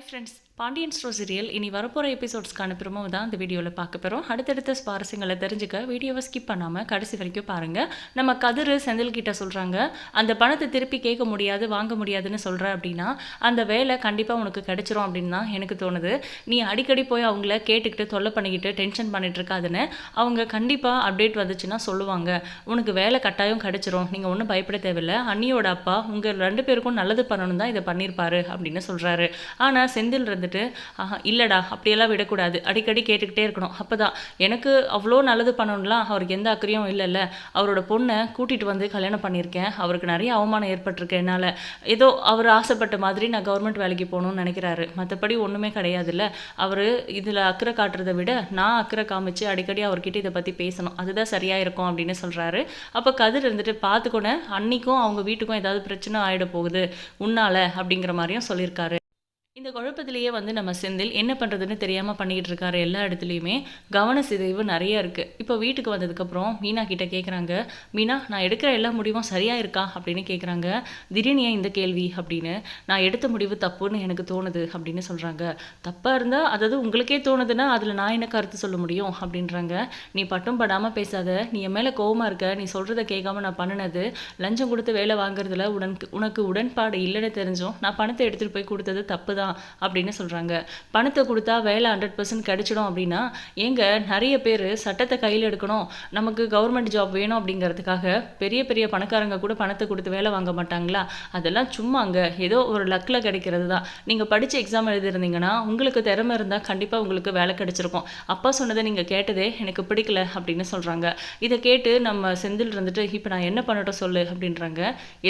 Hi friends Pandian store serial இனி வரப்போகிற எபிசோட்ஸ்க்கான promo தான் இந்த வீடியோவில் பார்க்க போகிறோம் அடுத்தடுத்த சுவாரஸ்யங்களை தெரிஞ்சுக்க வீடியோவை ஸ்கிப் பண்ணாமல் கடைசி வரைக்கும் பாருங்கள் நம்ம கதிர் செந்தில்கிட்ட சொல்கிறாங்க அந்த பணத்தை திருப்பி கேட்க முடியாது வாங்க முடியாதுன்னு சொல்கிற அப்படின்னா அந்த வேலை கண்டிப்பாக உனக்கு கிடைச்சிரும் அப்படின்னு தான் எனக்கு தோணுது. நீ அடிக்கடி போய் அவங்கள கேட்டுக்கிட்டு தொல்லை பண்ணிக்கிட்டு டென்ஷன் பண்ணிட்டு இருக்காதுன்னு அவங்க கண்டிப்பாக அப்டேட் வந்துச்சுன்னா சொல்லுவாங்க. உனக்கு வேலை கட்டாயம் கிடைச்சிரும். நீங்கள் ஒன்றும் பயப்பட தேவையில்ல. அண்ணியோட அப்பா உங்கள் ரெண்டு பேருக்கும் நல்லது பண்ணணும் தான் இதை பண்ணியிருப்பாரு அப்படின்னு சொல்கிறாரு ஆனால் செந்தில் இருந்துட்டு ஆஹா இல்லைடா அப்படியெல்லாம் விடக்கூடாது. அடிக்கடி கேட்டுக்கிட்டே இருக்கணும். அப்போ தான் எனக்கு அவ்வளோ நல்லது பண்ணணும்லாம் அவருக்கு எந்த அக்கறையும் இல்லைல்ல. அவரோட பொண்ணை கூட்டிகிட்டு வந்து கல்யாணம் பண்ணியிருக்கேன். அவருக்கு நிறைய அவமானம் ஏற்பட்டிருக்கு என்னால். ஏதோ அவர் ஆசைப்பட்ட மாதிரி நான் கவர்மெண்ட் வேலைக்கு போகணும்னு நினைக்கிறாரு. மற்றபடி ஒன்றுமே கிடையாதுல்ல. அவர் இதில் அக்கறை காட்டுறதை விட நான் அக்கறை காமிச்சு அடிக்கடி அவர்கிட்ட இதை பற்றி பேசணும். அதுதான் சரியாக இருக்கும் அப்படின்னு சொல்கிறாரு அப்போ கதிர் இருந்துட்டு பார்த்துக்கொண்டு அன்னைக்கும் அவங்க வீட்டுக்கும் ஏதாவது பிரச்சனை ஆகிட போகுது. உன்னால அப்படிங்கிற மாதிரியும் சொல்லியிருக்காரு. இந்த குழப்பத்திலேயே வந்து நம்ம செந்தில் என்ன பண்ணுறதுன்னு தெரியாமல் பண்ணிக்கிட்டு இருக்காரு எல்லா இடத்துலையுமே கவன சிதைவு நிறைய இருக்குது இப்போ வீட்டுக்கு வந்ததுக்கப்புறம் மீனா கிட்டே கேட்குறாங்க மீனா நான் எடுக்கிற எல்லா முடிவும் சரியாக இருக்கா? அப்படின்னு கேட்குறாங்க திடீர்னு ஏன் இந்த கேள்வி? அப்படின்னு நான் எடுத்த முடிவு தப்புன்னு எனக்கு தோணுது அப்படின்னு சொல்கிறாங்க தப்பாக இருந்தால் அதாவது உங்களுக்கே தோணுதுன்னா அதில் நான் என்ன கருத்து சொல்ல முடியும்? அப்படின்றாங்க. நீ பட்டும் படாமல் பேசாத. நீ என் மேலே கோவமாக இருக்க. நீ சொல்கிறத கேட்காம நான் பண்ணினது லஞ்சம் கொடுத்து வேலை வாங்குறதுல உடன் உனக்கு உடன்பாடு இல்லைன்னு தெரிஞ்சும் நான் பணத்தை எடுத்துகிட்டு போய் கொடுத்தது தப்பு தான் அப்படின்னு சொல்கிறாங்க பணத்தை கொடுத்தா வேலை ஹண்ட்ரட் பர்சன்ட் கிடைச்சிடும் அப்படின்னா ஏங்க நிறைய பேர் சட்டத்தை கையில் எடுக்கணும். நமக்கு கவர்மெண்ட் ஜாப் வேணும் அப்படிங்கிறதுக்காக பெரிய பெரிய பணக்காரங்க கூட பணத்தை கொடுத்து வேலை வாங்க மாட்டாங்களா? அதெல்லாம் சும்மாங்க. ஏதோ ஒரு லக்கில் கிடைக்கிறது தான் நீங்கள் படித்து எக்ஸாம் எழுதியிருந்தீங்கன்னா உங்களுக்கு திறமை இருந்தால் கண்டிப்பாக உங்களுக்கு வேலை கிடைச்சிருக்கும். அப்பா சொன்னதை நீங்கள் கேட்டதே எனக்கு பிடிக்கல அப்படின்னு சொல்கிறாங்க இதை கேட்டு நம்ம செந்தில் இருந்துட்டு இப்போ நான் என்ன பண்ணட்டும் சொல்லு? அப்படின்றாங்க.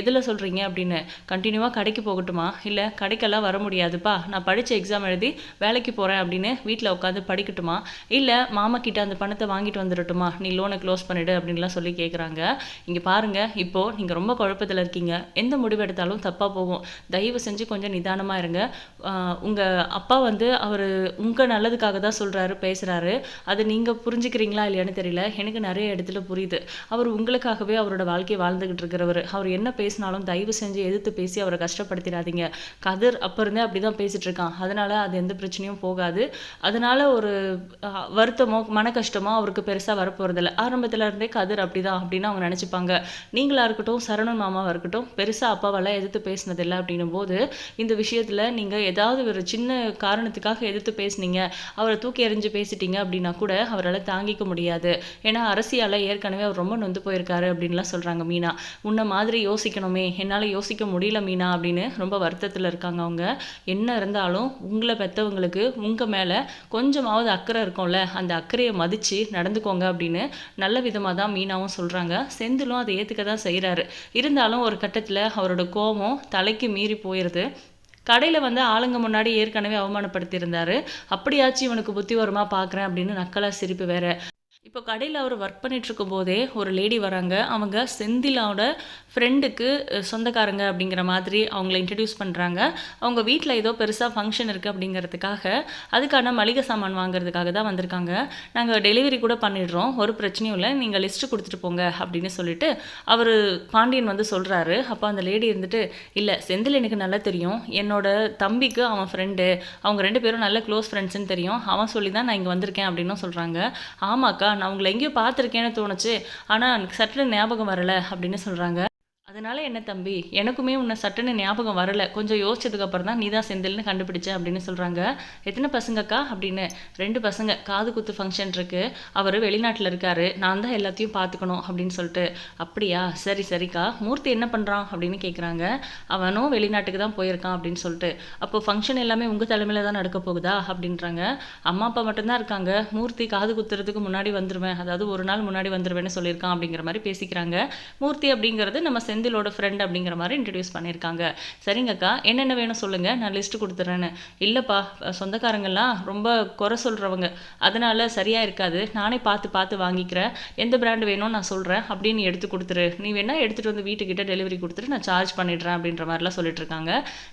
எதில் சொல்கிறீங்க அப்படின்னு. கண்டினியூவாக கடைக்கு போகட்டுமா? இல்லை கடைக்கெல்லாம் வர முடியாதுப்பா. நான் படித்த எக்ஸாம் எழுதி வேலைக்கு போகிறேன் அப்படின்னு வீட்டில் உட்காந்து படிக்கட்டுமா? இல்லை மாமா கிட்ட அந்த பணத்தை வாங்கிட்டு வந்துடட்டுமா? நீ லோனை க்ளோஸ் பண்ணிவிடு அப்படின்லாம் சொல்லி கேட்குறாங்க இங்கே பாருங்கள் இப்போது நீங்கள் ரொம்ப குழப்பத்தில் இருக்கீங்க. எந்த முடிவு எடுத்தாலும் தப்பாக போகும். தயவு செஞ்சு கொஞ்சம் நிதானமாக இருங்க. உங்கள் அப்பா வந்து அவர் உங்கள் நல்லதுக்காக தான் சொல்கிறாரு பேசுகிறாரு அது நீங்கள் புரிஞ்சுக்கிறீங்களா இல்லையான்னு தெரியல. எனக்கு நிறைய இடத்துல புரியுது. அவர் உங்களுக்காகவே அவரோட வாழ்க்கையை வாழ்ந்துக்கிட்டு இருக்கிறவர். அவர் என்ன பேசினாலும் தயவு செஞ்சு எதிர்த்து பேசி அவரை கஷ்டப்படுத்திடாதீங்க. கதிர் அப்போ இருந்தே அப்படி தான் பேசிட்டு இருக்கான் அதனால அது எந்த பிரச்சனையும் போகாது. அதனால ஒரு வருத்தமோ மன கஷ்டமோ அவருக்கு பெருசாக வரப்போகிறதில்ல ஆரம்பத்துல இருந்தே கதிர் அப்படிதான் அப்படின்னு அவங்க நினச்சிப்பாங்க. நீங்களா இருக்கட்டும் சரணன் மாமாவாக இருக்கட்டும் பெருசாக அப்பாவெல்லாம் எதிர்த்து பேசினதில்லை அப்படின்னும் போது இந்த விஷயத்தில் நீங்கள் ஏதாவது ஒரு சின்ன காரணத்துக்காக எதிர்த்து பேசுனீங்க. அவரை தூக்கி எறிஞ்சு பேசிட்டீங்க அப்படின்னா கூட அவரால் தாங்கிக்க முடியாது. ஏன்னா அரசியால் ஏற்கனவே அவர் ரொம்ப நொந்து போயிருக்காரு அப்படின்லாம் சொல்கிறாங்க மீனா. உன்ன மாதிரி யோசிக்கணுமே. என்னால் யோசிக்க முடியல மீனா அப்படின்னு ரொம்ப வருத்தத்தில் இருக்காங்க அவங்க. என்ன என்ன இருந்தாலும் உங்களை பெற்றவங்களுக்கு உங்கள் மேலே கொஞ்சமாவது அக்கறை இருக்கும்ல அந்த அக்கறையை மதித்து நடந்துக்கோங்க அப்படின்னு நல்ல விதமாக தான் மீனாவும் சொல்கிறாங்க செந்திலும் அதை ஏற்றுக்க தான் செய்கிறாரு இருந்தாலும் ஒரு கட்டத்தில் அவரோட கோபம் தலைக்கு மீறி போயிடுது கடையில் வந்து ஆளுங்க முன்னாடி ஏற்கனவே அவமானப்படுத்தியிருந்தாரு. அப்படியாச்சும் இவனுக்கு புத்தி வருமா பார்க்குறேன் அப்படின்னு நக்கலா சிரிப்பு வேற. இப்போ கடையில் அவர் ஒர்க் பண்ணிட்டு போதே ஒரு லேடி வராங்க. அவங்க செந்திலாவோட ஃப்ரெண்டுக்கு சொந்தக்காரங்க அப்படிங்கிற மாதிரி அவங்கள இன்ட்ரடியூஸ் பண்ணுறாங்க அவங்க வீட்டில் ஏதோ பெருசாக ஃபங்க்ஷன் இருக்குது அப்படிங்கிறதுக்காக அதுக்கான மளிகை சாமான் வாங்குறதுக்காக தான் வந்திருக்காங்க. நாங்கள் டெலிவரி கூட பண்ணிடுறோம். ஒரு பிரச்சனையும் இல்லை. நீங்கள் லிஸ்ட்டு கொடுத்துட்டு போங்க அப்படின்னு சொல்லிட்டு அவர் பாண்டியன் வந்து சொல்கிறாரு அப்போ அந்த லேடி இருந்துட்டு இல்லை செந்தில் எனக்கு நல்லா தெரியும். என்னோட தம்பிக்கு அவன் ஃப்ரெண்டு அவங்க ரெண்டு பேரும் நல்ல க்ளோஸ் ஃப்ரெண்ட்ஸுன்னு தெரியும். அவன் சொல்லி தான் நான் இங்கே வந்திருக்கேன் அப்படின்னும் சொல்கிறாங்க ஆமாக்கா நான் உங்களை எங்கேயோ பார்த்துருக்கேன்னு தோணுச்சு ஆனால் எனக்கு சட்டில் ஞாபகம் வரல அப்படின்னு சொல்கிறாங்க அதனால என்ன தம்பி? எனக்குமே உன்னை சட்டுன்னு ஞாபகம் வரல. கொஞ்சம் யோசிச்சதுக்கு அப்புறம் தான் நீ தான் செந்தில்னு கண்டுபிடிச்ச அப்படின்னு சொல்கிறாங்க எத்தனை பசங்கக்கா? அப்படின்னு. ரெண்டு பசங்க. காது குத்து ஃபங்க்ஷன் இருக்கு. அவர் வெளிநாட்டில் இருக்காரு. நான் தான் எல்லாத்தையும் பார்த்துக்கணும் அப்படின்னு சொல்லிட்டு. அப்படியா? சரி சரிக்கா. மூர்த்தி என்ன பண்ணுறான் அப்படின்னு கேட்குறாங்க அவனும் வெளிநாட்டுக்கு தான் போயிருக்கான் அப்படின்னு சொல்லிட்டு. அப்போ ஃபங்க்ஷன் எல்லாமே உங்கள் தலைமையில் தான் நடக்க போகுதா? அப்படின்றாங்க. அம்மா அப்பா மட்டும்தான் இருக்காங்க. மூர்த்தி காது குத்துறதுக்கு முன்னாடி வந்துடுவேன் அதாவது ஒரு நாள் முன்னாடி வந்துடுவேன்னு சொல்லியிருக்கான் அப்படிங்கிற மாதிரி பேசிக்கிறாங்க. மூர்த்தி அப்படிங்கிறது நம்ம செந்திலோட ஃப்ரெண்ட் அப்படிங்கிற மாதிரி இன்ட்ரடியூஸ் பண்ணியிருக்காங்க. சரிங்கக்கா என்னென்ன வேணும் சொல்லுங்கள் நான் லிஸ்ட்டு கொடுத்துட்றேன்னு இல்லைப்பா சொந்தக்காரங்கெல்லாம் ரொம்ப குறை சொல்கிறவங்க அதனால் சரியாக இருக்காது. நானே பார்த்து பார்த்து வாங்கிக்கிறேன். எந்த பிராண்டு வேணும்னு நான் சொல்கிறேன் அப்படின்னு எடுத்து கொடுத்துரு. நீ வேணா எடுத்துகிட்டு வந்து வீட்டுக்கிட்ட டெலிவரி கொடுத்துட்டு நான் சார்ஜ் பண்ணிடுறேன் அப்படின்ற மாதிரிலாம் சொல்லிட்டு இருக்காங்க.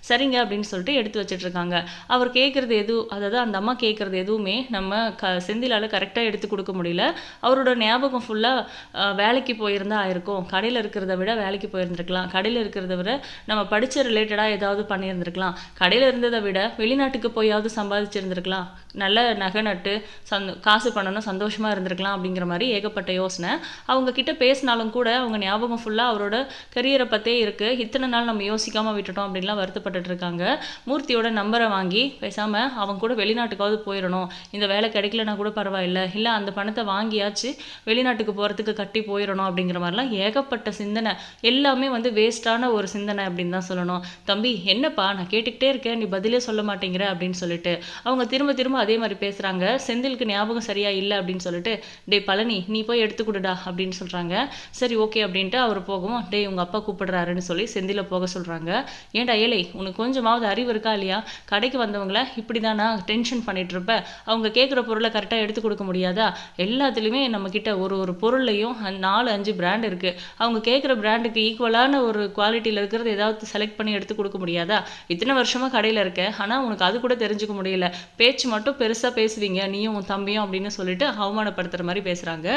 சரிங்க அப்படின்னு சொல்லிட்டு எடுத்து வச்சிட்டு இருக்காங்க. அவர் கேட்குறது எதுவும் அதாவது அந்த அம்மா கேட்குறது எதுவுமே நம்ம க செந்திலால் கரெக்டாக எடுத்து கொடுக்க முடியல. அவரோட ஞாபகம் ஃபுல்லாக வேலைக்கு போயிருந்தா ஆயிருக்கும். கடையில் இருக்கிறத விட வேலைக்கு போய் போயிருந்துருக்கலாம். கடையில் இருக்கிறத விட நம்ம படித்த ரிலேட்டடாக ஏதாவது பண்ணியிருந்துருக்கலாம். கடையில் இருந்ததை விட வெளிநாட்டுக்கு போயாவது சம்பாதிச்சிருந்திருக்கலாம். நல்ல நகை நட்டு சந் காசு பண்ணணும் சந்தோஷமாக இருந்திருக்கலாம் அப்படிங்கிற மாதிரி ஏகப்பட்ட யோசனை. அவங்க கிட்ட பேசினாலும் கூட அவங்க ஞாபகம் ஃபுல்லாக அவரோட கரியரை பற்றே இருக்குது இத்தனை நாள் நம்ம யோசிக்காமல் விட்டுட்டோம் அப்படின்லாம் வருத்தப்பட்டுட்டு இருக்காங்க. மூர்த்தியோட நம்பரை வாங்கி பேசாமல் அவங்க கூட வெளிநாட்டுக்காவது போயிடணும் இந்த வேலை கிடைக்கலனா கூட பரவாயில்ல. இல்லை அந்த பணத்தை வாங்கியாச்சு வெளிநாட்டுக்கு போகிறதுக்கு கட்டி போயிடணும் அப்படிங்கிற மாதிரிலாம் ஏகப்பட்ட சிந்தனை. எல்லா எல்லாமே வந்து வேஸ்ட்டான ஒரு சிந்தனை அப்படின்னு தான் சொல்லணும். தம்பி என்னப்பா நான் கேட்டுக்கிட்டே இருக்கேன் நீ பதிலே சொல்ல மாட்டேங்கிற அப்படின்னு சொல்லிட்டு. அவங்க திரும்ப திரும்ப அதே மாதிரி பேசுகிறாங்க செந்திலுக்கு ஞாபகம் சரியா இல்லை அப்படின்னு சொல்லிட்டு டேய் பழனி நீ போய் எடுத்து கொடுடா அப்படின்னு சொல்கிறாங்க சரி ஓகே அப்படின்ட்டு அவர் போகவும் டேய் உங்கள் அப்பா கூப்பிடுறாருன்னு சொல்லி செந்தில போக சொல்கிறாங்க ஏன்டா ஏழை உனக்கு கொஞ்சமாவது அறிவு இருக்கா இல்லையா? கடைக்கு வந்தவங்கள இப்படி தானா டென்ஷன் பண்ணிட்டு இருப்ப அவங்க கேட்குற பொருளை கரெக்டாக எடுத்து கொடுக்க முடியாதா? எல்லாத்துலேயுமே நம்மக்கிட்ட ஒரு ஒரு பொருள்லையும் நாலு அஞ்சு பிராண்ட் இருக்குது அவங்க கேட்குற பிராண்டுக்கு ஈக்குவலான ஒரு குவாலிட்டியில் இருக்கிறது ஏதாவது செலக்ட் பண்ணி எடுத்து கொடுக்க முடியாதா? இத்தனை வருஷமாக கடையில் இருக்க. ஆனால் உனக்கு அது கூட தெரிஞ்சுக்க முடியல. பேச்சு மட்டும் பெருசாக பேசுவீங்க. நீயும் உன் தம்பியும் அப்படின்னு சொல்லிட்டு அவமானப்படுத்துகிற மாதிரி பேசுகிறாங்க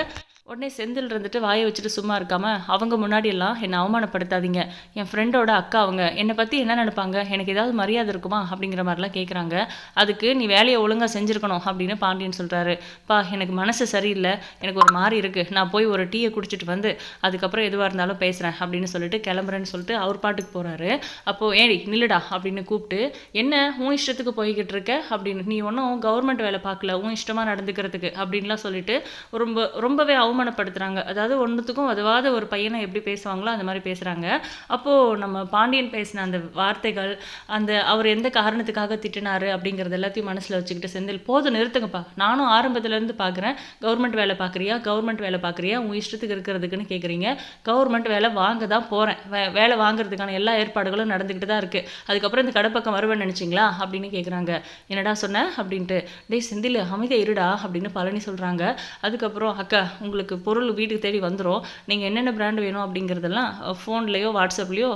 உடனே செந்தில் இருந்துட்டு வாயை வச்சுட்டு சும்மா இருக்காமல் அவங்க முன்னாடி எல்லாம் என்னை அவமானப்படுத்தாதீங்க. என் ஃப்ரெண்டோட அக்கா அவங்க என்னை பற்றி என்ன நினைப்பாங்க? எனக்கு ஏதாவது மரியாதை இருக்குமா? அப்படிங்கிற மாதிரிலாம் கேட்குறாங்க அதுக்கு நீ வேலையை ஒழுங்காக செஞ்சுருக்கணும் அப்படின்னு பாண்டியன் சொல்கிறாரு பா எனக்கு மனசு சரியில்லை. எனக்கு ஒரு மாதிரி இருக்குது நான் போய் ஒரு டீயை குடிச்சிட்டு வந்து அதுக்கப்புறம் எதுவாக இருந்தாலும் பேசுகிறேன் அப்படின்னு சொல்லிட்டு கிளம்புறேன்னு சொல்லிட்டு அவர் பாட்டுக்கு போகிறாரு அப்போது ஏடி நில்லுடா அப்படின்னு கூப்பிட்டு என்ன உன் இஷ்டத்துக்கு போய்கிட்டு இருக்க? அப்படின்னு நீ ஒன்றும் கவர்மெண்ட் வேலை பார்க்கல. உன் இஷ்டமாக நடந்துக்கிறதுக்கு அப்படின்லாம் சொல்லிட்டு ரொம்ப ரொம்பவே அவமானப்படுத்துகிறாங்க அதாவது ஒன்றுத்துக்கும் அதுவாத ஒரு பையனை எப்படி பேசுவாங்களோ அந்த மாதிரி பேசுகிறாங்க அப்போது நம்ம பாண்டியன் பேசின அந்த வார்த்தைகள் அந்த அவர் எந்த காரணத்துக்காக திட்டினார் அப்படிங்கிறது எல்லாத்தையும் மனசில் வச்சுக்கிட்டு செந்தில் போதும் நிறுத்துங்கப்பா. நானும் ஆரம்பத்துலேருந்து பார்க்குறேன் கவர்மெண்ட் வேலை பார்க்குறியா கவர்மெண்ட் வேலை பார்க்குறியா உன் இஷ்டத்துக்கு இருக்கிறதுக்குன்னு கேட்குறீங்க கவர்மெண்ட் வேலை வாங்க தான் போகிறேன் வே வேலை வாங்குறதுக்கான எல்லா ஏற்பாடுகளும் நடந்துக்கிட்டு தான் இருக்குது அதுக்கப்புறம் இந்த கடைப்பக்கம் வருவேன் நினச்சிங்களா? அப்படின்னு கேட்குறாங்க என்னடா சொன்ன? அப்படின்ட்டு. டேய் செந்தில் அமைதியா இருடா அப்படின்னு பழனி சொல்கிறாங்க அதுக்கப்புறம் அக்கா உங்களுக்கு பொருள் வீட்டுக்கு தேடி வந்துடும் நீங்கள் என்னென்ன பிராண்ட் வேணும் அப்படிங்கிறதெல்லாம் ஃபோன்லேயோ வாட்ஸ்அப்லேயோ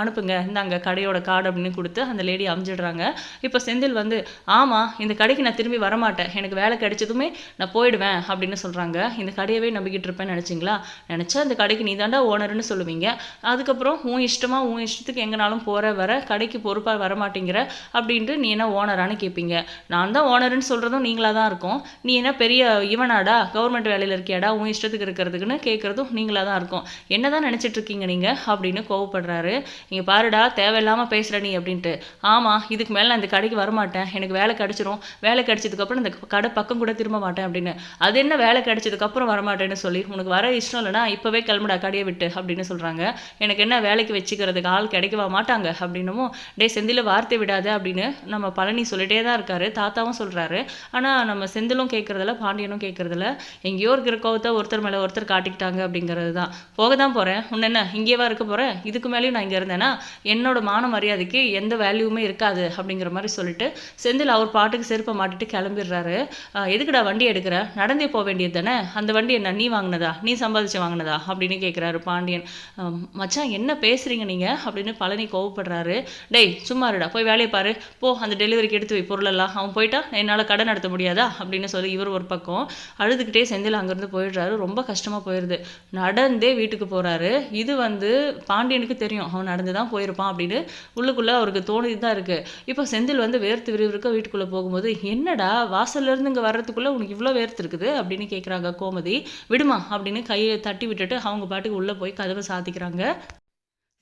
அனுப்புங்க. இந்தாங்க கடையோட கார்டு அப்படின்னு கொடுத்து அந்த லேடி அமைஞ்சிடுறாங்க. இப்போ செந்தில் வந்து ஆமாம் இந்த கடைக்கு நான் திரும்பி வரமாட்டேன். எனக்கு வேலை கிடைச்சதுமே நான் போயிடுவேன் அப்படின்னு சொல்கிறாங்க இந்த கடையவே நம்பிக்கிட்டு இருப்பேன்னு நினச்சிங்களா? நினச்சா இந்த கடைக்கு நீ தாண்டா ஓனர்னு சொல்லுவீங்க. அதுக்கப்புறம் உன் இஷ்டமாக உன் இஷ்டத்துக்கு எங்கனாலும் போகிற வர கடைக்கு பொறுப்பாக வரமாட்டேங்கிற அப்படின்ட்டு நீ என்ன ஓனரானு கேட்பீங்க நான் தான் ஓனர்னு சொல்கிறதும் நீங்களாக தான் இருக்கும். நீ என்ன பெரிய இவனாடா? கவர்மெண்ட் வேலையில் இருக்கியாடா? உன் இஷ்டத்துக்கு இருக்கிறதுக்குன்னு கேட்குறதும் நீங்களாக தான் இருக்கும். என்ன தான் நினச்சிட்டு இருக்கீங்க நீங்கள் அப்படின்னு கோவப்படுறாரு. இங்கே பாருடா தேவையில்லாமல் பேசுகிற நீ அப்படின்ட்டு. ஆமாம் இதுக்கு மேலே நான் இந்த கடைக்கு வரமாட்டேன். எனக்கு வேலை கிடச்சிரும். வேலை கிடச்சதுக்கப்புறம் இந்த கடை பக்கம் கூட திரும்ப மாட்டேன் அப்படின்னு. அது என்ன வேலை கிடைச்சதுக்கப்புறம் வரமாட்டேன்னு சொல்லி உனக்கு வர இஷ்டம் இல்லைனா இப்போவே கிளம்புடா கடையை விட்டு அப்படின்னு சொல்கிறாங்க எனக்கு என்ன வேலைக்கு வச்சுக்கிறதுக்கு ஆள் கிடைக்கவா மாட்டாங்க அப்படின்னமோ டே செந்தில வார்த்தை விடாத அப்படின்னு நம்ம பழனி சொல்லிட்டே தான் இருக்காரு. தாத்தாவும் சொல்கிறாரு ஆனால் நம்ம செந்திலும் கேட்குறதில்ல பாண்டியனும் கேட்குறதில்ல எங்கேயோ இருக்கிற கோவத்தை ஒருத்தர் மேலே ஒருத்தர் காட்டிக்கிட்டாங்க அப்படிங்கிறது தான். போக தான் போகிறேன் உன்ன என்ன இங்கேவா இருக்க போகிறேன் இதுக்கு மேலேயும் நான் இங்கே இருந்தேன்னா என்னோட மான மரியாதைக்கு எந்த வேல்யூமே இருக்காது அப்படிங்கிற மாதிரி சொல்லிட்டு செந்தில் அவர் பாட்டுக்கு செருப்பை மாட்டிட்டு கிளம்பிடுறாரு. எதுக்குடா வண்டி எடுக்கிற? நடந்தே போக வேண்டியது தானே? அந்த வண்டி என்ன நீ வாங்கினதா? நீ சம்பாதிச்சு வாங்கினதா? அப்படின்னு கேட்குறாரு பாண்டியன். மச்சான் என்ன பேசுறீங்க நீங்கள் அப்படின்னு பழனி கோவப்படுறாரு. டேய் சும்மா இருடா. போய் வேலையை பாரு. போ அந்த டெலிவரிக்கு எடுத்து வை பொருளெல்லாம். அவன் போயிட்டா? என்னால் கடை நடத்த முடியாதா? அப்படின்னு சொல்லி இவர் ஒரு பக்கம் அழுதுகிட்டே செந்தில் அங்கேருந்து போயிடுறாரு. ரொம்ப கஷ்டமாக போயிடுது நடந்தே வீட்டுக்கு போகிறாரு இது வந்து பாண்டியனுக்கு தெரியும். அவன் நடந்து தான் போயிருப்பான் அப்படின்னு உள்ளுக்குள்ளே அவருக்கு தோணிட்டு தான் இருக்குது இப்போ செந்தில் வந்து வேர்த்து விறுவிறுக்க வீட்டுக்குள்ளே போகும்போது என்னடா வாசல்ல இருந்து இங்கே வர்றதுக்குள்ளே உனக்கு இவ்வளோ வேர்த்து இருக்குது? அப்படின்னு கேட்குறாங்க கோமதி. விடுமா அப்படின்னு கையை தட்டி விட்டுட்டு அவங்க பாட்டுக்கு உள்ளே போய் கதவை சாத்திக்கிறாங்க.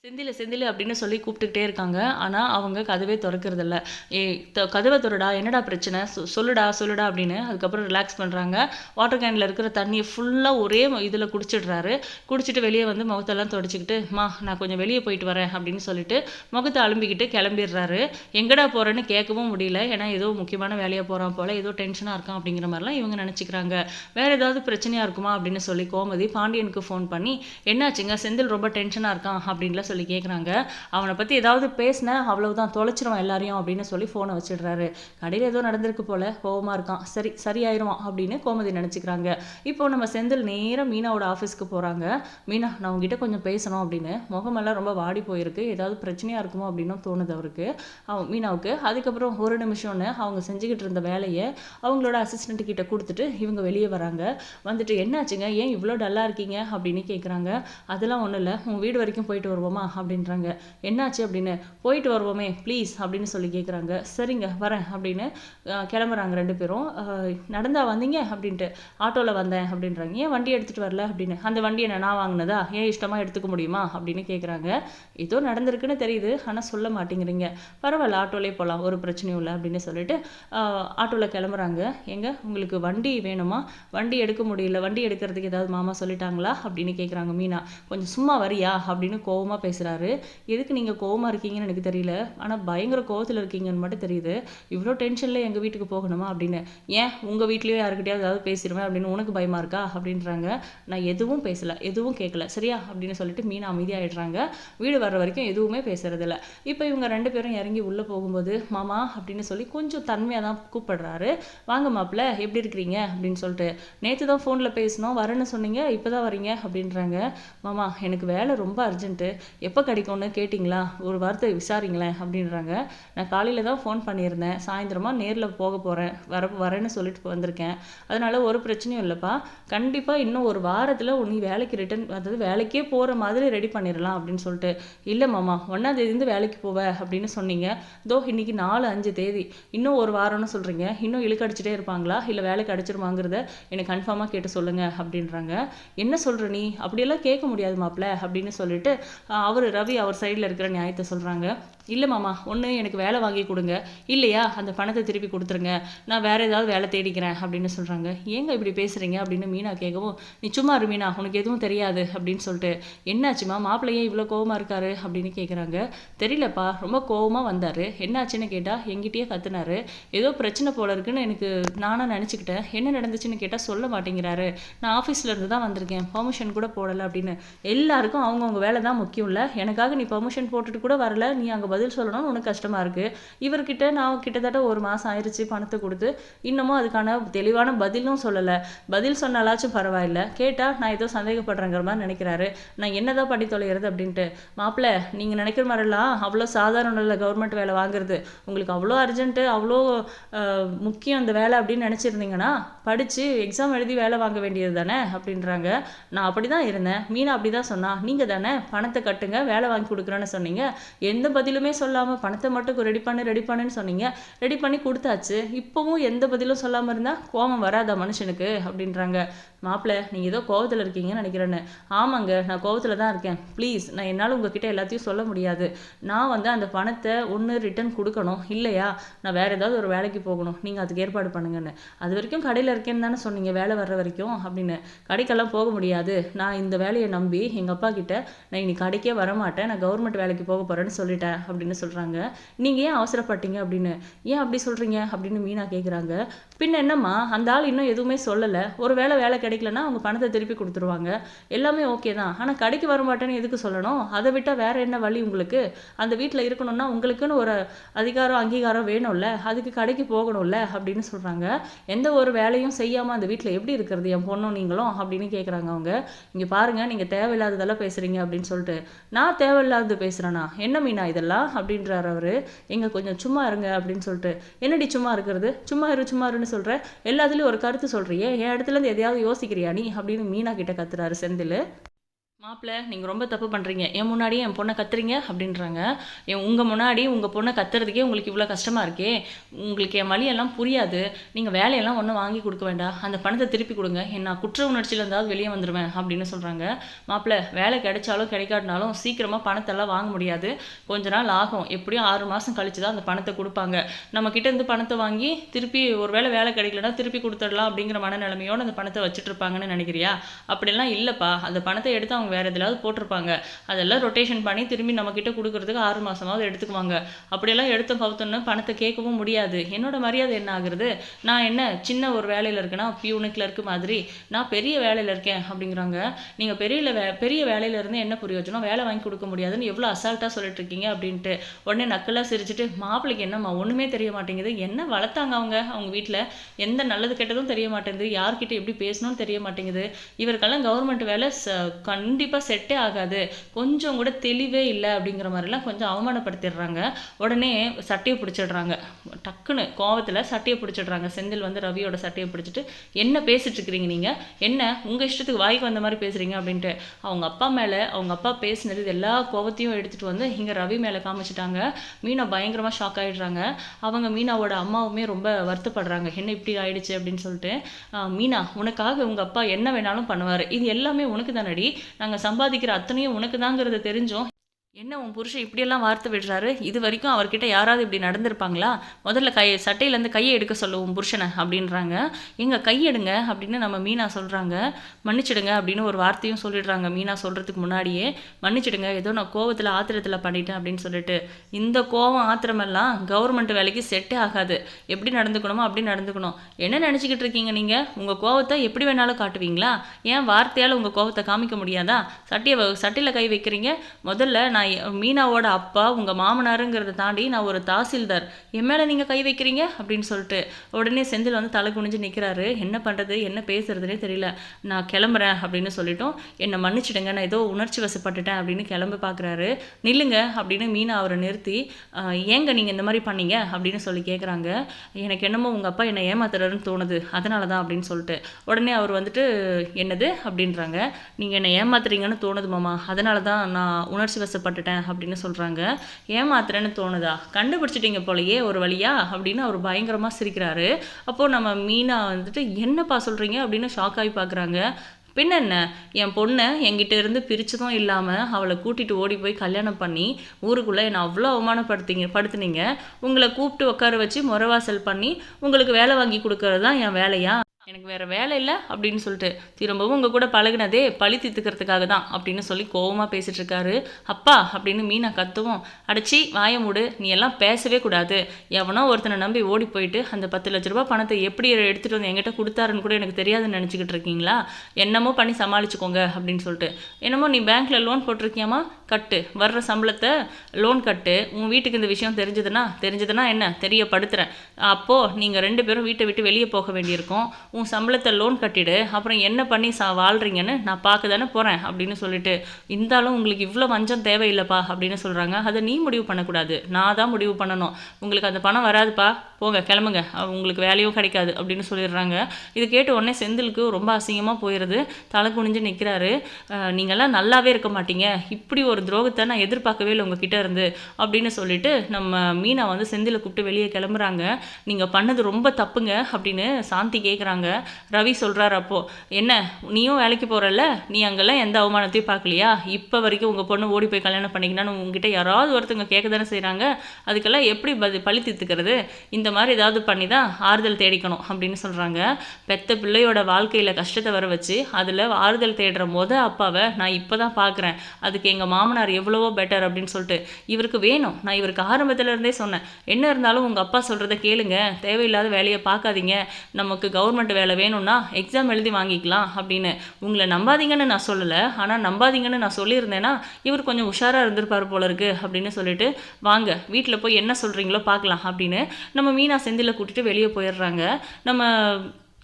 செந்தில் செந்தில் அப்படின்னு சொல்லி கூப்பிட்டுக்கிட்டே இருக்காங்க. ஆனால் அவங்க கதவே திறக்கறதில்ல. ஏ த கதவை திறடா என்னடா பிரச்சனை? சொ- சொல்லுடா சொல்லுடா அப்படின்னு அதுக்கப்புறம் ரிலாக்ஸ் பண்ணுறாங்க வாட்டர் கேனில் இருக்கிற தண்ணியை ஃபுல்லாக ஒரே இதில் குடிச்சிடுறாரு. குடிச்சிட்டு வெளியே வந்து முகத்தெல்லாம் தொடச்சிக்கிட்டு மா நான் கொஞ்சம் வெளியே போயிட்டு வரேன் அப்படின்னு சொல்லிட்டு முகத்தை அலும்பிக்கிட்டு கிளம்பிடுறாரு. எங்கடா போகிறேன்னு கேட்கவும் முடியல. ஏன்னா ஏதோ முக்கியமான வேலையாக போகிறான் போல் ஏதோ டென்ஷனாக இருக்கான் அப்படிங்கிற மாதிரிலாம் இவங்க நினச்சிக்கிறாங்க. வேறு ஏதாவது பிரச்சனையாக இருக்குமா? அப்படின்னு சொல்லி கோமதி பாண்டியனுக்கு ஃபோன் பண்ணி என்னாச்சுங்க? செந்தில் ரொம்ப டென்ஷனாக இருக்கான் அப்படின்லாம் சொல்லி சொல்லி கேட்குறாங்க அவனை பற்றி ஏதாவது பேசினேன் அவ்வளவுதான் தொலைச்சிருவான் எல்லாரையும் அப்படின்னு சொல்லி ஃபோனை வச்சிடுறாரு. கடையில் ஏதோ நடந்திருக்கு போல கோவமாக இருக்கான். சரி சரியாயிருவான் அப்படின்னு கோமதி நினச்சிக்கிறாங்க. இப்போ நம்ம செந்தில் நேராக மீனாவோட ஆஃபீஸ்க்கு போகிறாங்க மீனா நான் உங்ககிட்ட கொஞ்சம் பேசணும் அப்படின்னு. முகமெல்லாம் ரொம்ப வாடி போயிருக்கு. ஏதாவது பிரச்சனையாக இருக்குமோ அப்படின்னு தோணுது அவருக்கு. அவன் மீனாவுக்கு. அதுக்கப்புறம் ஒரு நிமிஷம்னு அவங்க செஞ்சுக்கிட்டு இருந்த வேலையை அவங்களோட அசிஸ்டண்ட் கிட்ட கொடுத்துட்டு இவங்க வெளியே வராங்க. வந்துட்டு என்னாச்சுங்க? ஏன் இவ்வளோ டல்லாக இருக்கீங்க? அப்படின்னு கேட்குறாங்க அதெல்லாம் ஒன்றும் இல்லை. உன் வீடு வரைக்கும் போயிட்டு வருவோமா? அப்படின்றாங்க. என்னாச்சு அப்படின்னு போயிட்டு வருவோமே ப்ளீஸ் அப்படின்னு சொல்லி கேட்குறாங்க சரிங்க வரேன் அப்படின்னு கிளம்புறாங்க ரெண்டு பேரும். நடந்தா வந்தீங்க அப்படின்ட்டு. ஆட்டோவில் வந்தேன் அப்படின்றாங்க. ஏன் வண்டி எடுத்துகிட்டு வரல அப்படின்னு. அந்த வண்டி என்ன நான் வாங்கினதா? ஏன் இஷ்டமாக எடுத்துக்க முடியுமா? அப்படின்னு கேட்குறாங்க ஏதோ நடந்திருக்குன்னு தெரியுது ஆனால் சொல்ல மாட்டேங்கிறீங்க. பரவாயில்ல ஆட்டோலே போகலாம் ஒரு பிரச்சனையும் இல்லை அப்படின்னு சொல்லிட்டு ஆட்டோவில் கிளம்புறாங்க. எங்க உங்களுக்கு வண்டி வேணுமா? வண்டி எடுக்க முடியல வண்டி எடுக்கிறதுக்கு ஏதாவது மாமா சொல்லிட்டாங்களா? அப்படின்னு கேட்குறாங்க மீனா. கொஞ்சம் சும்மா வரியா? அப்படின்னு கோவமாக பேசுகிறாரு எதுக்கு நீங்கள் கோவமா இருக்கீங்கன்னு எனக்கு தெரியல. ஆனால் பயங்கர கோவத்தில் இருக்கீங்கன்னு மட்டும் தெரியுது. இவ்வளோ டென்ஷனில் எங்கள் வீட்டுக்கு போகணுமா அப்படின்னு. ஏன்? உங்கள் வீட்லேயோ யாருக்கிட்டயாவது ஏதாவது பேசிடுவேன் அப்படின்னு உனக்கு பயமா இருக்கா? அப்படின்றாங்க. நான் எதுவும் பேசலை. எதுவும் கேட்கல சரியா? அப்படின்னு சொல்லிட்டு மீனா அமைதியாகிடுறாங்க வீடு வர்ற வரைக்கும் எதுவுமே பேசுறதில்ல. இப்போ இவங்க ரெண்டு பேரும் இறங்கி உள்ளே போகும்போது மாமா அப்படின்னு சொல்லி கொஞ்சம் தன்மையாக தான் கூப்பிடுறாரு. வாங்க மாப்பிள்ள எப்படி இருக்கிறீங்க? அப்படின்னு சொல்லிட்டு நேற்று தான் ஃபோனில் பேசினோம். வரேன்னு சொன்னீங்க. இப்போ தான் வரீங்க. அப்படின்றாங்க. மாமா எனக்கு வேலை ரொம்ப அர்ஜென்ட்டு எப்போ கிடைக்கும்னு கேட்டிங்களா? ஒரு வார்த்தை விசாரிங்களேன் அப்படின்றாங்க. நான் காலையில் தான் ஃபோன் பண்ணியிருந்தேன். சாயந்தரமாக நேரில் போக போகிறேன் வர வரேன்னு சொல்லிட்டு வந்திருக்கேன். அதனால் ஒரு பிரச்சனையும் இல்லைப்பா. கண்டிப்பாக இன்னும் ஒரு வாரத்தில் நீ வேலைக்கு ரிட்டர்ன் அதாவது வேலைக்கே போகிற மாதிரி ரெடி பண்ணிடலாம் அப்படின்னு சொல்லிட்டு இல்லை மாமா ஒன்றாந்தேதிந்து வேலைக்கு போவ அப்படின்னு சொன்னீங்க. தோ இன்னைக்கு நாலு அஞ்சு தேதி. இன்னும் ஒரு வாரம்னு சொல்கிறீங்க இன்னும் இழுக்கடிச்சிட்டே இருப்பாங்களா? இல்லை வேலைக்கு கிடைச்சிருமாங்கிறத எனக்கு கன்ஃபார்மாக கேட்டு சொல்லுங்கள் அப்படின்றாங்க. என்ன சொல்கிற நீ? அப்படியெல்லாம் கேட்க முடியாது மாப்ள அப்படின்னு சொல்லிட்டு அவர் ரவி அவர் சைடில் இருக்கிற நியாயத்தை சொல்கிறாங்க இல்லை மாமா ஒன்று எனக்கு வேலை வாங்கி கொடுங்க. இல்லையா அந்த பணத்தை திருப்பி கொடுத்துருங்க. நான் வேறு ஏதாவது வேலை தேடிக்கிறேன் அப்படின்னு சொல்கிறாங்க ஏங்க இப்படி பேசுகிறீங்க அப்படின்னு மீனா கேட்கவும் நீ சும்மா இரு மீனா உனக்கு எதுவும் தெரியாது அப்படின்னு சொல்லிட்டு என்னாச்சுமா மாப்பிள்ளையே இவ்வளோ கோவமாக இருக்காரு? அப்படின்னு கேட்குறாங்க தெரியலப்பா ரொம்ப கோவமாக வந்தார். என்னாச்சுன்னு கேட்டால் எங்கிட்டயே கத்துனாரு. ஏதோ பிரச்சனை போல இருக்குன்னு எனக்கு நானாக நினச்சிக்கிட்டேன். என்ன நடந்துச்சுன்னு கேட்டால் சொல்ல மாட்டேங்கிறாரு. நான் ஆஃபீஸ்லேருந்து தான் வந்திருக்கேன். பெர்மிஷன் கூட போடலை அப்படின்னு. எல்லாருக்கும் அவங்கவுங்க வேலை தான் முக்கியம் இல்லை எனக்காக நீ பெர்மிஷன் போட்டுட்டு கூட வரல. நீ அங்கே பதில் சொல்லணும்னு உனக்கு கஷ்டமாக இருக்குது இவர்கிட்ட நான் கிட்டத்தட்ட ஒரு மாதம் ஆயிடுச்சு பணத்தை கொடுத்து. இன்னமும் அதுக்கான தெளிவான பதிலும் சொல்லலை. பதில் சொன்னாலாச்சும் பரவாயில்ல. கேட்டால் நான் ஏதோ சந்தேகப்படுறேங்கிற மாதிரி நினைக்கிறாரு. நான் என்னதான் பண்ணி தொலைகிறது அப்படின்ட்டு. மாப்பிள்ள நீங்கள் நினைக்கிற மாதிரிலாம் அவ்வளோ சாதாரண இல்லை கவர்மெண்ட் வேலை வாங்குறது. உங்களுக்கு அவ்வளோ அர்ஜென்ட்டு அவ்வளோ முக்கியம் அந்த வேலை அப்படின்னு நினச்சிருந்தீங்கன்னா படித்து எக்ஸாம் எழுதி வேலை வாங்க வேண்டியது தானே அப்படின்றாங்க. நான் அப்படி தான் இருந்தேன். மீனா அப்படி தான் சொன்னா நீங்கள் தானே பணத்தை கட்டுங்க வேலை வாங்கி கொடுக்குறேன்னு சொன்னீங்க. எந்த பதிலுமே சொல்லாமல் பணத்தை மட்டும் ரெடி பண்ணு ரெடி பண்ணுன்னு சொன்னீங்க. ரெடி பண்ணி கொடுத்தாச்சு. இப்போவும் எந்த பதிலும் சொல்லாமல் இருந்தால் கோபம் வராதா மனுஷனுக்கு? அப்படின்றாங்க. மாப்பிள்ளை நீங்கள் ஏதோ கோவத்தில் இருக்கீங்கன்னு நினைக்கிறேன்னு. ஆமாங்க நான் கோவத்தில் தான் இருக்கேன். ப்ளீஸ் நான் என்னால் உங்ககிட்ட எல்லாத்தையும் சொல்ல முடியாது. நான் வந்து அந்த பணத்தை ஒன்று ரிட்டர்ன் கொடுக்கணும். இல்லையா? நான் வேறு ஏதாவது ஒரு வேலைக்கு போகணும். நீங்கள் அதுக்கு ஏற்பாடு பண்ணுங்கன்னு. அது வரைக்கும் கடையில் இருக்கேன்னு தானே சொன்னீங்க வேலை வர்ற வரைக்கும் அப்படின்னு. கடைக்கெல்லாம் போக முடியாது. நான் இந்த வேலையை நம்பி எங்கள் அப்பா கிட்ட நான் இனி கடைக்கே வர மாட்டேன் நான் கவர்மெண்ட் வேலைக்கு போக போகிறேன்னு சொல்லிட்டேன் அப்படின்னு சொல்கிறாங்க நீங்கள் ஏன் அவசரப்பட்டீங்க அப்படின்னு? ஏன் அப்படி சொல்கிறீங்க அப்படின்னு மீனா கேட்குறாங்க பின்ன என்னம்மா அந்த ஆள் இன்னும் எதுவுமே சொல்லலை. ஒரு வேளை வேலை கிடைக்கலன்னா அவங்க பணத்தை திருப்பி கொடுத்துருவாங்க. எல்லாமே ஓகே தான். ஆனால் கடைக்கு வர மாட்டேன்னு எதுக்கு சொல்லணும்? அதை விட்டால் வேறு என்ன வழி உங்களுக்கு? அந்த வீட்டில் இருக்கணும்னா உங்களுக்குன்னு ஒரு அதிகாரம் அங்கீகாரம் வேணும்ல. அதுக்கு கடைக்கு போகணும்ல அப்படின்னு சொல்கிறாங்க எந்த ஒரு வேலையும் செய்யாமல் அந்த வீட்டில் எப்படி இருக்கிறது? என் பொண்ணும் நீங்களும் அப்படின்னு கேட்குறாங்க அவங்க. இங்கே பாருங்கள் நீங்கள் தேவையில்லாததெல்லாம் பேசுகிறீங்க அப்படின்னு சொல்லிட்டு. நான் தேவையில்லாதது பேசுகிறேன்னா என்ன மீனா இதெல்லாம்? அப்படின்றார் அவர். எங்கள் கொஞ்சம் சும்மா இருங்க அப்படின்னு சொல்லிட்டு. என்னடி சும்மா இருக்கிறது? சும்மா இரு சும்மா என்ன சொல்ற எல்லாத்துலேயும் ஒரு கருத்து சொல்றியே. என் இடத்துலேருந்து எதையாவது யோசிக்கிறியா நீ? அப்படின்னு மீனா கிட்ட கத்துறாரு செந்தில். மாப்பிள்ளை நீங்கள் ரொம்ப தப்பு பண்ணுறீங்க என் முன்னாடியே என் பொண்ணை கத்துறீங்க அப்படின்றாங்க. என் உங்கள் முன்னாடி உங்கள் பொண்ணை கத்துறதுக்கே உங்களுக்கு இவ்வளோ கஷ்டமாக இருக்கே. உங்களுக்கு என் வழியெல்லாம் புரியாது. நீங்கள் வேலையெல்லாம் ஒன்றும் வாங்கி கொடுக்க வேண்டாம். அந்த பணத்தை திருப்பி கொடுங்க. என் நான் குற்ற உணர்ச்சியில் இருந்தாலும் வெளியே வந்துடுவேன் அப்படின்னு சொல்கிறாங்க மாப்பிள்ளை வேலை கிடைச்சாலும் கிடைக்காட்டினாலும் சீக்கிரமாக பணத்தெல்லாம் வாங்க முடியாது. கொஞ்ச நாள் ஆகும். எப்படியும் ஆறு மாதம் கழிச்சு தான் அந்த பணத்தை கொடுப்பாங்க. நம்ம இருந்து பணத்தை வாங்கி திருப்பி ஒரு வேளை வேலை கிடைக்கலனா திருப்பி கொடுத்துடலாம் அப்படிங்கிற மனநிலைமையோடு அந்த பணத்தை வச்சுட்டு இருப்பாங்கன்னு நினைக்கிறியா? அப்படிலாம் இல்லைப்பா. அந்த பணத்தை எடுத்து அவங்க அவங்க வேறு எதுலாவது போட்டிருப்பாங்க. அதெல்லாம் ரொட்டேஷன் பண்ணி திரும்பி நம்மக்கிட்ட கொடுக்கறதுக்கு ஆறு மாதமாவது எடுத்துக்குவாங்க. அப்படியெல்லாம் எடுத்து கவுத்தோன்னு பணத்தை கேட்கவும் முடியாது. என்னோட மரியாதை என்ன ஆகுறது? நான் என்ன சின்ன ஒரு வேலையில் இருக்கேன்னா பியூனு கிளர்க்கு மாதிரி நான் பெரிய வேலையில் இருக்கேன் அப்படிங்கிறாங்க. நீங்கள் பெரிய வே பெரிய வேலையில இருந்து என்ன பிரயோஜனம் வேலை வாங்கி கொடுக்க முடியாதுன்னு எவ்வளோ அசால்ட்டாக சொல்லிட்டு இருக்கீங்க அப்படின்ட்டு உடனே நக்கலாக சிரிச்சிட்டு மாப்பிள்ளைக்கு என்னம்மா ஒன்றுமே தெரிய மாட்டேங்குது. என்ன வளர்த்தாங்க அவங்க? அவங்க வீட்டில் எந்த நல்லது கெட்டதும் தெரிய மாட்டேங்குது. யார்கிட்ட எப்படி பேசணும்னு தெரிய மாட்டேங்குது. இவருக்கெல்லாம் கவர்மெண்ட் வேலை ச கண்டிப்பாக செட்டே ஆகாது. கொஞ்சம் கூட தெளிவே இல்லை அப்படிங்கிற மாதிரிலாம் கொஞ்சம் அவமானப்படுத்திடுறாங்க. உடனே சட்டையை பிடிச்சிடுறாங்க. டக்குன்னு கோவத்தில் சட்டையை பிடிச்சிடுறாங்க. செந்தில் வந்து ரவியோட சட்டையை பிடிச்சிட்டு என்ன பேசிட்டு இருக்கிறீங்க நீங்கள் என்ன? உங்கள் இஷ்டத்துக்கு வாய்க்கு வந்த மாதிரி பேசுகிறீங்க அப்படின்ட்டு. அவங்க அப்பா மேலே அவங்க அப்பா பேசினது இது எல்லா கோவத்தையும் எடுத்துகிட்டு வந்து இங்கே ரவி மேலே காமிச்சிட்டாங்க. மீனா பயங்கரமாக ஷாக் ஆகிடுறாங்க அவங்க மீனாவோட அம்மாவுமே ரொம்ப வருத்தப்படுறாங்க. என்ன இப்படி ஆயிடுச்சு? அப்படின்னு சொல்லிட்டு. மீனா உனக்காக உங்கள் அப்பா என்ன வேணாலும் பண்ணுவார். இது எல்லாமே உனக்கு தானடி நாங்கள் சம்பாதிக்கிற அத்தனையும் உனக்கு தாங்கிறத தெரிஞ்சோம் என்ன உன் புருஷன் இப்படியெல்லாம் வார்த்தை விடுறாரு? இது வரைக்கும் அவர்கிட்ட யாராவது இப்படி நடந்திருப்பாங்களா? முதல்ல கை சட்டையிலேருந்து கையை எடுக்க சொல்ல உன் புருஷனை அப்படின்றாங்க. எங்கள் கையெடுங்க அப்படின்னு நம்ம மீனா சொல்கிறாங்க மன்னிச்சிடுங்க அப்படின்னு ஒரு வார்த்தையும் சொல்லிடுறாங்க மீனா சொல்கிறதுக்கு முன்னாடியே. மன்னிச்சிடுங்க ஏதோ நான் கோவத்தில் ஆத்திரத்தில் பண்ணிட்டேன் அப்படின்னு சொல்லிட்டு. இந்த கோவம் ஆத்திரமெல்லாம் கவர்மெண்ட் வேலைக்கு செட்டே ஆகாது. எப்படி நடந்துக்கணுமோ அப்படி நடந்துக்கணும். என்ன நினச்சிக்கிட்டு இருக்கீங்க நீங்கள் உங்கள் கோவத்தை எப்படி வேணாலும் காட்டுவீங்களா? ஏன் வார்த்தையால் உங்கள் கோவத்தை காமிக்க முடியாதா? சட்டையை சட்டையில் கை வைக்கிறீங்க. முதல்ல நான் நான் மீனாவோட அப்பா உங்கள் மாமனாருங்கிறத தாண்டி நான் ஒரு தாசில்தார். என் மேலே நீங்கள் கை வைக்கிறீங்க? அப்படின்னு சொல்லிட்டு உடனே செந்தில் வந்து தலை குனிஞ்சு நிற்கிறாரு என்ன பண்ணுறது என்ன பேசுறதுனே தெரியல. நான் கிளம்புறேன் அப்படின்னு சொல்லிட்டோம் என்னை மன்னிச்சிடுங்க. நான் ஏதோ உணர்ச்சி வசப்பட்டுட்டேன் அப்படின்னு கிளம்ப பார்க்குறாரு நில்லுங்க அப்படின்னு மீனா அவரை நிறுத்தி ஏங்க நீங்கள் இந்த மாதிரி பண்ணீங்க? அப்படின்னு சொல்லி கேட்குறாங்க எனக்கு என்னமோ உங்கள் அப்பா என்னை ஏமாத்துறாருன்னு தோணுது. அதனால தான் அப்படின்னு சொல்லிட்டு உடனே அவர் வந்துட்டு என்னது? அப்படின்றாங்க. நீங்கள் என்னை ஏமாத்துறீங்கன்னு தோணுது மாமா. அதனால தான் நான் உணர்ச்சி வசப்பட்டுட்டேன் அப்படின்னு சொல்கிறாங்க ஏமாத்துறேன்னு தோணுதா? கண்டுபிடிச்சிட்டீங்க போலயே ஒரு வழியா? அப்படின்னு அவர் பயங்கரமாக சிரிக்கிறாரு. அப்போது நம்ம மீனா வந்துட்டு என்னப்பா சொல்கிறீங்க அப்படின்னு ஷாக் ஆகி பார்க்குறாங்க பின்னென்ன என் பொண்ணை என்கிட்ட இருந்து பிரிச்சதும் இல்லாமல் அவளை கூட்டிகிட்டு ஓடி போய் கல்யாணம் பண்ணி ஊருக்குள்ளே என்னை அவ்வளோ அவமானப்படுத்திங்க படுத்துனீங்க. உங்களை கூப்பிட்டு உட்கார வச்சு முறவாசல் பண்ணி உங்களுக்கு வேலை வாங்கி கொடுக்கறது தான் என் வேலையா? எனக்கு வேற வேலை இல்லை அப்படின்னு சொல்லிட்டு திரும்பவும் உங்கள் கூட பழகினதே பழி தீர்த்துக்கிறதுக்காக தான் அப்படின்னு சொல்லி கோவமாக பேசிகிட்ருக்காரு இருக்காரு. அப்பா அப்படின்னு மீனா கத்துவோம் அடைச்சி வாய மூடு நீ எல்லாம் பேசவே கூடாது. எவனோ ஒருத்தனை நம்பி ஓடி போயிட்டு அந்த பத்து லட்ச ரூபா பணத்தை எப்படி எடுத்துகிட்டு வந்து எங்கிட்ட கொடுத்தாருன்னு கூட எனக்கு தெரியாதுன்னு நினச்சிக்கிட்டு இருக்கீங்களா? என்னமோ பண்ணி சமாளிச்சுக்கோங்க அப்படின்னு சொல்லிட்டு. என்னமோ நீ பேங்க்கில் லோன் போட்டிருக்கியாமா? கட்டு. வர்ற சம்பளத்தை லோன் கட்டு. உன் வீட்டுக்கு இந்த விஷயம் தெரிஞ்சதுன்னா தெரிஞ்சதுன்னா என்ன? தெரியப்படுத்துகிறேன் அப்போது நீங்கள் ரெண்டு பேரும் வீட்டை விட்டு வெளியே போக வேண்டியிருக்கும். உன் சம்பளத்தை லோன் கட்டிடு அப்புறம் என்ன பண்ணி சா வாழ்கிறீங்கன்னு நான் பார்க்க தானே போகிறேன் அப்படின்னு சொல்லிட்டு இருந்தாலும் உங்களுக்கு இவ்வளோ வஞ்சம் தேவையில்லைப்பா அப்படின்னு சொல்கிறாங்க அதை நீ முடிவு பண்ணக்கூடாது. நான் தான் முடிவு பண்ணணும். உங்களுக்கு அந்த பணம் வராதுப்பா. போங்க கிளம்புங்க. உங்களுக்கு வேலையும் கிடைக்காது அப்படின்னு சொல்லிடுறாங்க. இது கேட்ட உடனே செந்திலுக்கு ரொம்ப அசிங்கமாக போயிடுது தலை குனிஞ்சு நிற்கிறாரு நீங்கள்லாம் நல்லாவே இருக்க மாட்டீங்க. இப்படி ஒரு துரோகத்தை நான் எதிர்பார்க்கவே இல்லை உங்ககிட்ட இருந்து அப்படின்னு சொல்லிட்டு நம்ம மீனா வந்து செந்திலை கூப்பிட்டு வெளியே கிளம்புறாங்க. நீங்கள் பண்ணது ரொம்ப தப்புங்க அப்படின்னு சாந்தி கேட்குறாங்க ரவி சொல்கிறாரு அப்போ என்ன நீயும் வேலைக்கு போகிறல்ல நீ அங்கெல்லாம் எந்த அவமானத்தையும் பார்க்கலையா? இப்போ வரைக்கும் உங்கள் பொண்ணு ஓடி போய் கல்யாணம் பண்ணிக்கணும்னு உங்ககிட்ட யாராவது ஒருத்தவங்க கேட்க தானே செய்கிறாங்க அதுக்கெல்லாம் எப்படி பதி பழி தீர்த்துக்கிறது? இந்த மாதிரி ஏதாவது பண்ணி தான் ஆறுதல் தேடிக்கணும் அப்படின்னு சொல்கிறாங்க பெத்த பிள்ளையோட வாழ்க்கையில் கஷ்டத்தை வர வச்சு அதில் ஆறுதல் தேடுற முத அப்பாவை நான் இப்போ தான் பார்க்குறேன் அதுக்கு எங்கள் மாமனார் எவ்வளவோ பெட்டர் அப்படின்னு சொல்லிட்டு இவருக்கு வேணும். நான் இவருக்கு ஆரம்பத்தில் இருந்தே சொன்னேன். என்ன இருந்தாலும் உங்கள் அப்பா சொல்கிறத கேளுங்க. தேவையில்லாத வேலையை பார்க்காதீங்க. நமக்கு கவர்மெண்ட் வேலை வேணும்னா எக்ஸாம் எழுதி வாங்கிக்கலாம் அப்படின்னு. உங்களை நம்பாதீங்கன்னு நான் சொல்லலை. ஆனால் நம்பாதீங்கன்னு நான் சொல்லியிருந்தேன்னா இவர் கொஞ்சம் உஷாராக இருந்திருப்பார் போல இருக்கு அப்படின்னு சொல்லிட்டு வாங்க வீட்டில் போய் என்ன சொல்கிறீங்களோ பார்க்கலாம் அப்படின்னு நம்ம மீனா செந்தில் கூட்டிகிட்டு வெளியே போயிடுறாங்க. நம்ம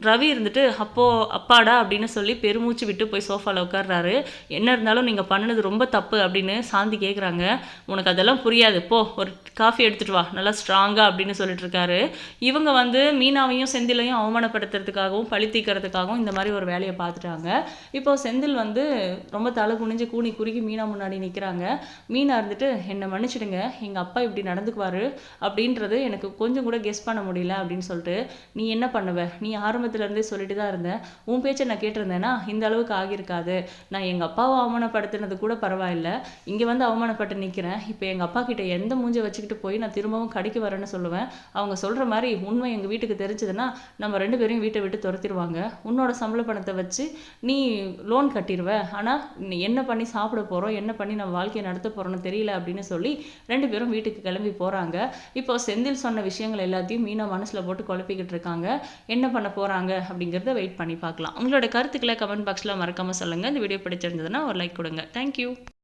ரவி இருந்துட்டு அப்போ அப்பாடா? அப்படின்னு சொல்லி பெருமூச்சு விட்டு போய் சோஃபாவில் உட்கார்றாரு. என்ன இருந்தாலும் நீங்கள் பண்ணினது ரொம்ப தப்பு அப்படின்னு சாந்தி கேட்குறாங்க உனக்கு அதெல்லாம் புரியாது. போ ஒரு காஃபி எடுத்துட்டு வா. நல்லா ஸ்ட்ராங்காக அப்படின்னு சொல்லிட்டு இருக்காரு. இவங்க வந்து மீனாவையும் செந்திலையும் அவமானப்படுத்துறதுக்காகவும் பழி தீக்கிறதுக்காகவும் இந்த மாதிரி ஒரு வேலையை பார்த்துட்டாங்க. இப்போ செந்தில் வந்து ரொம்ப தலை குனிஞ்சு கூனி குறுக்கி மீனா முன்னாடி நிற்கிறாங்க மீனா இருந்துட்டு என்னை மன்னிச்சிடுங்க. எங்கள் அப்பா இப்படி நடந்துக்குவார் அப்படின்றது எனக்கு கொஞ்சம் கூட கெஸ் பண்ண முடியல அப்படின்னு சொல்லிட்டு நீ என்ன பண்ணுவ? நீ ஆரம்ப ஆரம்பத்துலேருந்தே சொல்லிட்டு தான் இருந்தேன். உன் பேச்சை நான் கேட்டிருந்தேன்னா இந்த அளவுக்கு ஆகியிருக்காது. நான் எங்கள் அப்பாவை அவமானப்படுத்தினது கூட பரவாயில்ல. இங்கே வந்து அவமானப்பட்டு நிற்கிறேன் இப்போ எங்கள் அப்பா கிட்ட எந்த மூஞ்சை வச்சுக்கிட்டு போய் நான் திரும்பவும் கடைக்கு வரேன்னு சொல்லுவேன். அவங்க சொல்கிற மாதிரி உண்மை எங்கள் வீட்டுக்கு தெரிஞ்சதுன்னா நம்ம ரெண்டு பேரையும் வீட்டை விட்டு துரத்திடுவாங்க. உன்னோட சம்பள பணத்தை வச்சு நீ லோன் கட்டிடுவ. ஆனால் நீ என்ன பண்ணி சாப்பிட போகிறோம் என்ன பண்ணி நம்ம வாழ்க்கையை நடத்த போகிறோம்னு தெரியல அப்படின்னு சொல்லி ரெண்டு பேரும் வீட்டுக்கு கிளம்பி போகிறாங்க இப்போ செந்தில் சொன்ன விஷயங்கள் எல்லாத்தையும் மீனா மனசில் போட்டு குழப்பிக்கிட்டு இருக்காங்க. என்ன பண்ண போகிறாங்க அப்படிங்கிறத வெயிட் பண்ணி பார்க்கலாம். உங்களோட கருத்துக்களை கமெண்ட் பாக்ஸில் மறக்காமல் சொல்லுங்கள் இந்த வீடியோ பிடிச்சிருந்ததுன்னா ஒரு லைக் கொடுங்க. தேங்க்யூ